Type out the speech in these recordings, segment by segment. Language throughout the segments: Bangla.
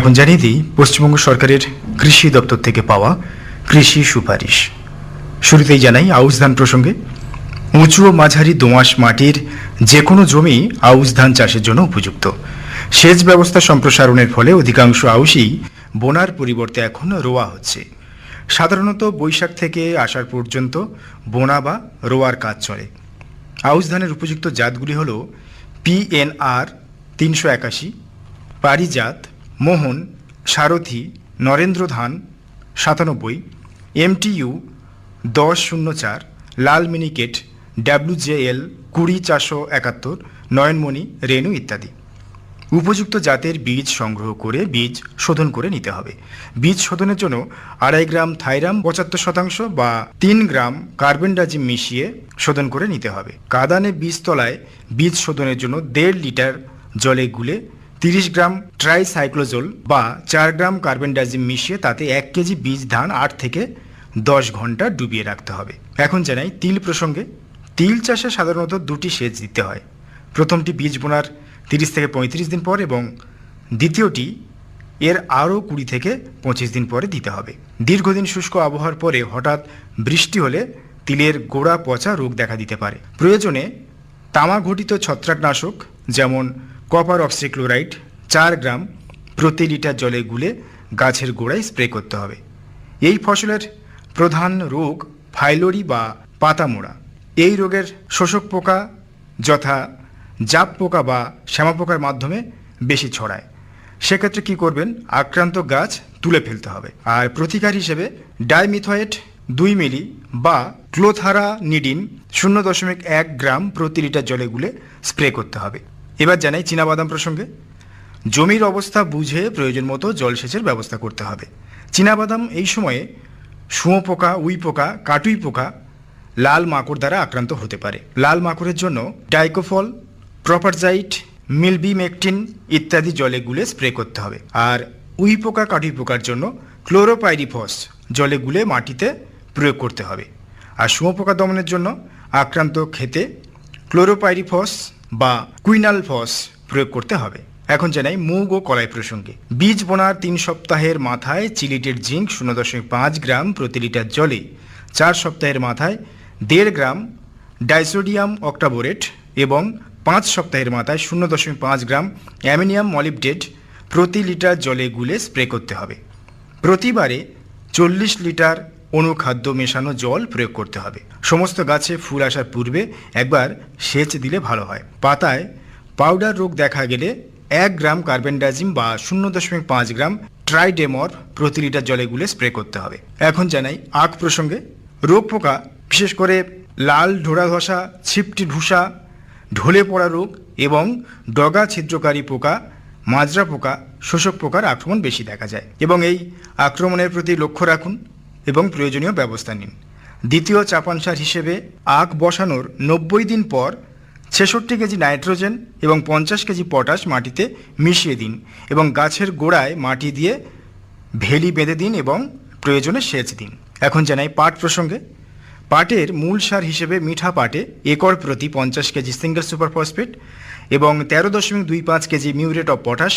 এখন জানিয়ে দিই, পশ্চিমবঙ্গ সরকারের কৃষি দপ্তর থেকে পাওয়া কৃষি সুপারিশ। শুরুতেই জানাই আউশ ধান প্রসঙ্গে। উঁচু ও মাঝারি দোআঁশ মাটির যে কোনো জমি আউশ ধান চাষের জন্য উপযুক্ত। সেচ ব্যবস্থা সম্প্রসারণের ফলে অধিকাংশ আউশই বোনার পরিবর্তে এখন রোয়া হচ্ছে। সাধারণত বৈশাখ থেকে আষাঢ় পর্যন্ত বোনা বা রোয়ার কাজ চলে। আউশ ধানের উপযুক্ত জাতগুলি হল পিএনআর তিনশো একাশি, পারিজাত মোহন, সারথি, নরেন্দ্র ধান, সাতানব্বই, এমটিইউ, দশ শূন্য চার, লাল মিনিকেট ডাব্লিউজেএল, কুড়ি চারশো একাত্তর, নয়নমণি, রেণু ইত্যাদি। উপযুক্ত জাতের বীজ সংগ্রহ করে বীজ শোধন করে নিতে হবে। বীজ শোধনের জন্য আড়াই গ্রাম থাইরাম পঁচাত্তর শতাংশ বা তিন গ্রাম কার্বেন্ডাজিম মিশিয়ে শোধন করে নিতে হবে। কাদানে বীজতলায় বীজ শোধনের জন্য দেড় লিটার জলে গুলে তিরিশ গ্রাম ট্রাইসাইক্লোজোল বা চার গ্রাম কার্বেন্ডাজিম মিশিয়ে তাতে এক কেজি বীজ, ধান, আট থেকে দশ ঘণ্টা ডুবিয়ে রাখতে হবে। এখন জানাই তিল প্রসঙ্গে। তিল চাষে সাধারণত দুটি সেচ দিতে হয়। প্রথমটি বীজ বোনার তিরিশ থেকে পঁয়ত্রিশ দিন পর এবং দ্বিতীয়টি এর আরও কুড়ি থেকে পঁচিশ দিন পরে দিতে হবে। দীর্ঘদিন শুষ্ক আবহাওয়ার পরে হঠাৎ বৃষ্টি হলে তিলের গোড়া পচা রোগ দেখা দিতে পারে। প্রয়োজনে তামা ঘটিত ছত্রাকনাশক যেমন কপার অক্সিক্লোরাইড চার গ্রাম প্রতি লিটার জলে গুলে গাছের গোড়ায় স্প্রে করতে হবে। এই ফসলের প্রধান রোগ ফাইলোরি বা পাতামোড়া। এই রোগের শোষক পোকা যথা জাপ পোকা বা শ্যামা পোকার মাধ্যমে বেশি ছড়ায়। সেক্ষেত্রে কি করবেন? আক্রান্ত গাছ তুলে ফেলতে হবে। আর প্রতিকার হিসেবে ডাইমিথয়েট দুই মিলি বা ক্লোথারা নিডিন শূন্য দশমিক এক গ্রাম প্রতি লিটার জলে গুলে স্প্রে করতে হবে। এবার জানাই চীনাবাদাম প্রসঙ্গে। জমির অবস্থা বুঝে প্রয়োজন মতো জলসেচের ব্যবস্থা করতে হবে। চীনাবাদাম এই সময়ে শুঁয়ো পোকা, উই পোকা, কাটুই পোকা, লাল মাকড় দ্বারা আক্রান্ত হতে পারে। লাল মাকড়ের জন্য ডাইকোফল, প্রপারজাইট, মিলবিমেকটিন ইত্যাদি জলে গুলে স্প্রে করতে হবে। আর উই পোকা, কাটুই পোকার জন্য ক্লোরোপাইরিফস জলে গুলে মাটিতে প্রয়োগ করতে হবে। আর শুঁয়োপোকা দমনের জন্য আক্রান্ত খেতে ক্লোরোপাইরিফস বা কুইনাল ফস প্রয়োগ করতে হবে। এখন জানাই মুগ ও কলাই প্রসঙ্গে। বীজ বোনার তিন সপ্তাহের মাথায় চিলিটের জিঙ্ক শূন্য দশমিক পাঁচ গ্রাম প্রতি লিটার জলে। চার সপ্তাহের মাথায় দেড় গ্রাম ডাইসোডিয়াম অক্টাবোরেট এবং পাঁচ সপ্তাহের মাথায় শূন্য দশমিক পাঁচ গ্রাম অ্যামিনিয়াম মলিবডেট প্রতি লিটার জলে গুলে স্প্রে করতে হবে। প্রতিবারে চল্লিশ লিটার অনুখাদ্য মেশানো জল প্রয়োগ করতে হবে। সমস্ত গাছে ফুল আসার পূর্বে একবার সেচ দিলে ভালো হয়। পাতায় পাউডার রোগ দেখা গেলে এক গ্রাম কার্বেন্ডাজিম বা শূন্য দশমিক পাঁচ গ্রাম ট্রাইডেমর প্রতি লিটার জলে গুলে স্প্রে করতে হবে। এখন জানাই আখ প্রসঙ্গে। রোগ পোকা, বিশেষ করে লাল ঢোড়া ধসা, ছিপটি ঢুসা ঢলে পড়া রোগ এবং ডগা ছিদ্রকারী পোকা, মাজরা পোকা, শোষক পোকার আক্রমণ বেশি দেখা যায়। এবং এই আক্রমণের প্রতি লক্ষ্য রাখুন এবং প্রয়োজনীয় ব্যবস্থা নিন। দ্বিতীয় চাপান সার হিসেবে আখ বসানোর নব্বই দিন পর ছেষট্টি কেজি নাইট্রোজেন এবং পঞ্চাশ কেজি পটাশ মাটিতে মিশিয়ে দিন এবং গাছের গোড়ায় মাটি দিয়ে ভেলি বেঁধে দিন এবং প্রয়োজনে সেচ দিন। এখন জানাই পাট প্রসঙ্গে। পাটের মূল সার হিসেবে মিঠা পাটে একর প্রতি পঞ্চাশ কেজি সিঙ্গেল সুপার ফসফেট এবং তেরো দশমিক দুই পাঁচ কেজি মিউরেট অফ পটাশ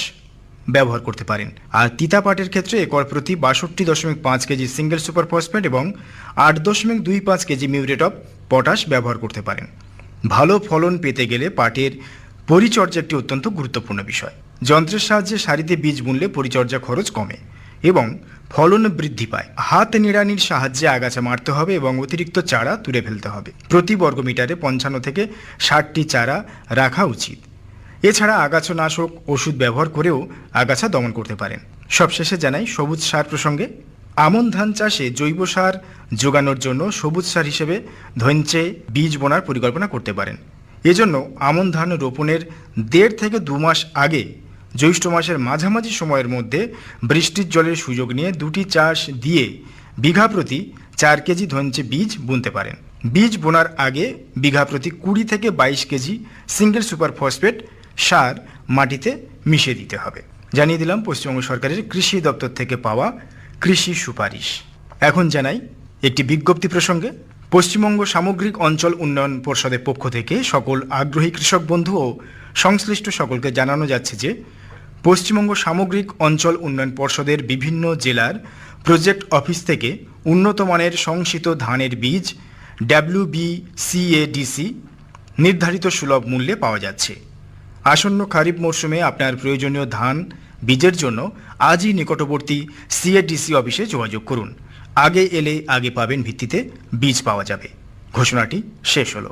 ব্যবহার করতে পারেন। আর তিতা পাটের ক্ষেত্রে একর প্রতি বাষট্টি দশমিক পাঁচ কেজি সিঙ্গেল সুপার ফসফেট এবং আট দশমিক দুই পাঁচ কেজি মিউরেট অফ পটাশ ব্যবহার করতে পারেন। ভালো ফলন পেতে গেলে পাটের পরিচর্যা একটি অত্যন্ত গুরুত্বপূর্ণ বিষয়। যন্ত্রের সাহায্যে সারিতে বীজ বুনলে পরিচর্যা খরচ কমে এবং ফলন বৃদ্ধি পায়। হাত নিড়ানির সাহায্যে আগাছা মারতে হবে এবং অতিরিক্ত চারা তুলে ফেলতে হবে। প্রতি বর্গমিটারে পঞ্চান্ন থেকে ষাটটি চারা রাখা উচিত। এছাড়া আগাছানাশক ওষুধ ব্যবহার করেও আগাছা দমন করতে পারেন। সবশেষে জানাই, সবুজ সার প্রসঙ্গে, আমন ধান চাষে জৈব সার যোগানোর জন্য সবুজ সার হিসেবে ধৈঞ্চে বীজ বোনার পরিকল্পনা করতে পারেন। এজন্য আমন ধান রোপণের দেড় থেকে দু মাস আগে, জ্যৈষ্ঠ মাসের মাঝামাঝি সময়ের মধ্যে বৃষ্টির জলের সুযোগ নিয়ে দুটি চাষ দিয়ে বিঘা প্রতি চার কেজি ধঞ্চে বীজ বুনতে পারেন। বীজ বোনার আগে বিঘা প্রতি কুড়ি থেকে বাইশ কেজি সিঙ্গেল সুপার ফসফেট সার মাটিতে মিশিয়ে দিতে হবে। জানিয়ে দিলাম, পশ্চিমবঙ্গ সরকারের কৃষি দপ্তর থেকে পাওয়া কৃষি সুপারিশ। এখন জানাই একটি বিজ্ঞপ্তি প্রসঙ্গে, পশ্চিমবঙ্গ সামগ্রিক অঞ্চল উন্নয়ন পর্ষদের পক্ষ থেকে সকল আগ্রহী কৃষক বন্ধু ও সংশ্লিষ্ট সকলকে জানানো যাচ্ছে যে, পশ্চিমবঙ্গ সামগ্রিক অঞ্চল উন্নয়ন পর্ষদের বিভিন্ন জেলার প্রজেক্ট অফিস থেকে উন্নত মানের সংশিত ধানের বীজ ডাব্লিউবিসিএডিসি নির্ধারিত সুলভ মূল্যে পাওয়া যাচ্ছে। আসন্ন খারিফ মরশুমে আপনার প্রয়োজনীয় ধান, বীজের জন্য আজই নিকটবর্তী সিএডিসি অফিসে যোগাযোগ করুন। আগে এলে আগে পাবেন ভিত্তিতে বীজ পাওয়া যাবে। ঘোষণাটি শেষ হলো।